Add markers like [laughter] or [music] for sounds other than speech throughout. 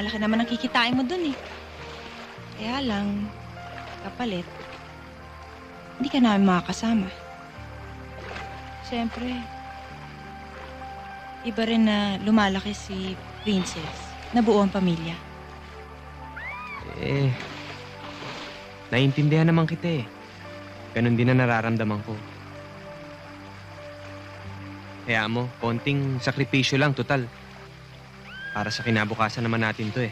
Malaki naman ang kikitain mo dun eh. Kaya lang, kapalit, hindi ka namin makakasama. Siyempre, iba rin na lumalaki si Princess na buo ang pamilya. Eh, naiintindihan naman kita eh. Ganon din na nararamdaman ko. Kaya mo, konting sakripisyo lang, total. Para sa kinabukasan naman natin to eh.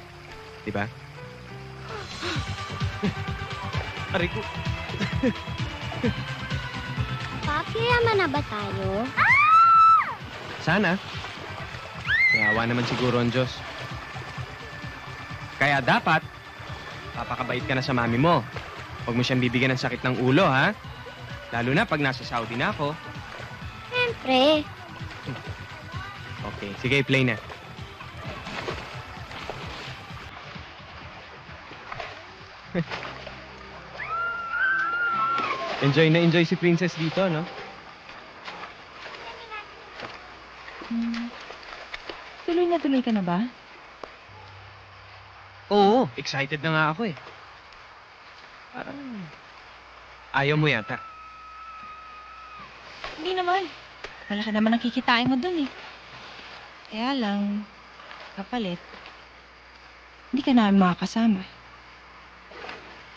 Di ba? [gasps] Aray ko. [laughs] Papi, yaman na ba tayo? Sana. Kayawa naman siguro ang Diyos. Kaya dapat, papakabait ka na sa mami mo. Huwag mo siyang bibigyan ng sakit ng ulo, ha? Lalo na pag nasa Saudi na ako. Siyempre. Okay, sige, play na. [laughs] enjoy na enjoy si Princess dito, no? Hmm. Tuloy na tuloy ka na ba? Oo, excited na nga ako eh. Parang ayaw mo yata. Hindi naman. Malaki naman ang kikitain mo dun eh. Kaya lang, kapalit, hindi ka namin makakasama.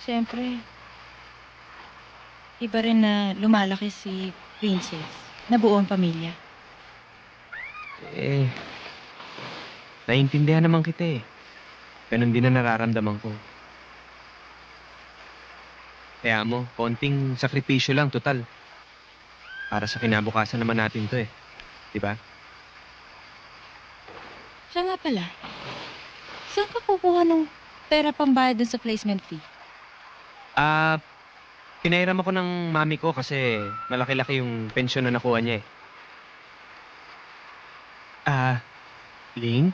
Siyempre, iba rin na lumalaki si Princess na buo ang pamilya. Eh, naiintindihan naman kita eh. Ganon din na nararamdaman ko. Kaya mo, konting sakripisyo lang, total. Para sa kinabukasan naman natin to eh. Di ba? Siya nga pala, saan ka kukuha ng pera pambayad dun sa placement fee? Ah, pinairam ako ng mami ko kasi malaki-laki yung pensyon na nakuha niya eh. Ah, Ling?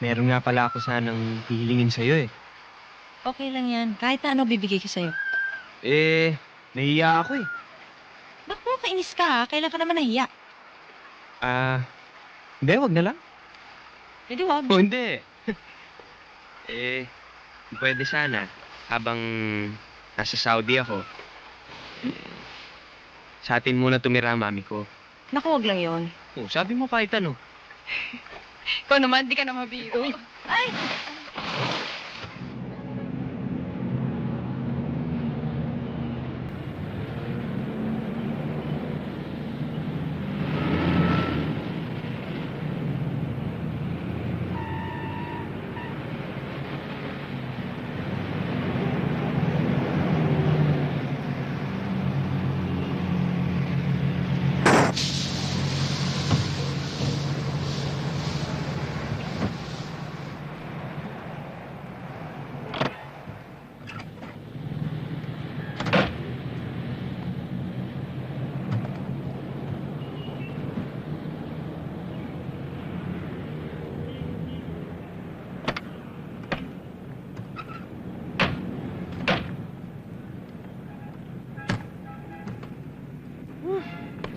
Meron nga pala ako sanang hihilingin sa'yo eh. Okay lang yan. Kahit na ano bibigay ko sa'yo. Eh, nahiya ako eh. Bakit mo kainis ka ha? Kailan ka naman nahiya? Ah, hindi, wag na lang. Hindi wag. Oh, hindi. [laughs] eh, pwede sana. Habang nasa Saudi ako, eh, sa atin muna tumira ang mami ko. Naku, wag lang yon. Oh, sabi mo kahit ano. [laughs] Ikaw naman, di ka na mabiro. Ay!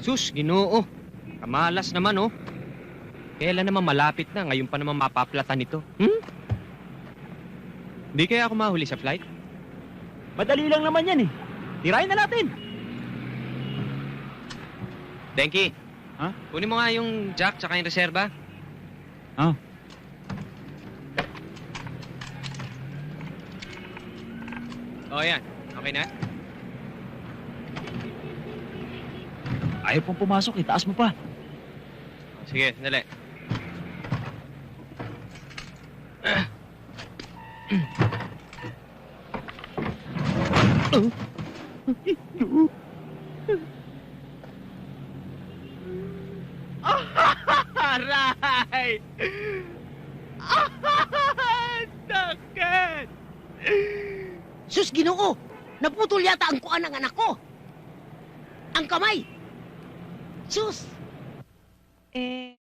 Sus, ginoo. Kamalas naman, oh. Kailan naman malapit na, ngayon pa naman mapaplatan ito. Hmm? Di kaya ako mahuli sa flight? Madali lang naman yan eh. Tirahin na natin. Denki. Ha? Kunin mo nga yung jack tsaka yung reserva. Ah. O, yan. Okay na? Ayaw pong pumasok, itaas mo pa. Sige, dali. Aray! Sakit! Sus, ginoo! Naputol yata ang kuan ng anak ko! Ang kamay! Sus! Eh,